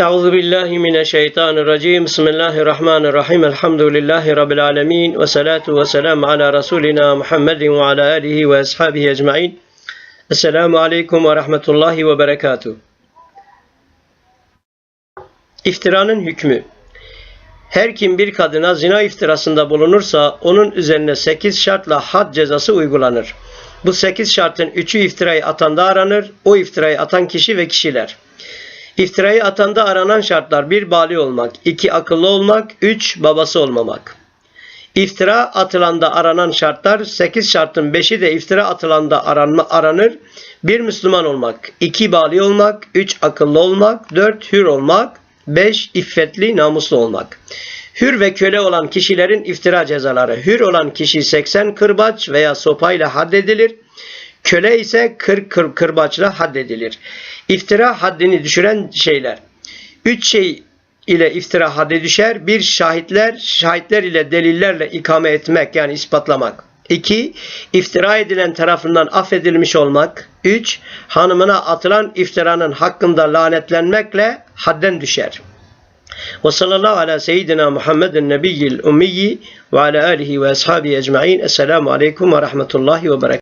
Euzu billahi mineşşeytanirracim. Bismillahirrahmanirrahim. Elhamdülillahi rabbil alamin ve salatu ve selam ala rasulina Muhammedin ve ala alihi ve ashabihi ecmaîn. Esselamu aleyküm ve rahmetullahi ve berekatuh. İftiranın hükmü. Her kim bir kadına zina iftirasında bulunursa onun üzerine 8 şartla had cezası uygulanır. Bu 8 şartın 3'ü iftirayı atanda aranır. O iftirayı atan kişi ve kişiler. İftirayı atanda aranan şartlar 1. Bali olmak, 2. Akıllı olmak, 3. Babası olmamak. İftira atılanda aranan şartlar 8 şartın 5'i de iftira atılanda aranma, aranır. 1. Müslüman olmak, 2. Bali olmak, 3. Akıllı olmak, 4. Hür olmak, 5. İffetli, namuslu olmak. Hür ve köle olan kişilerin iftira cezaları. Hür olan kişi 80 kırbaç veya sopayla haddedilir. Köle ise 40 kır, kırbaçla haddedilir. İftira haddini düşüren şeyler. Üç şey ile iftira haddi düşer. Bir şahitler, şahitler ile delillerle ikame etmek yani ispatlamak. 2. İftira edilen tarafından affedilmiş olmak. 3. Hanımına atılan iftiranın hakkında lanetlenmekle hadden düşer. Ve sallallahu ala seyyidina Muhammedin nebiyyil ummiyi ve ala alihi ve ashabihi ecma'in. Esselamu aleyküm ve rahmetullahi ve berekatuhu.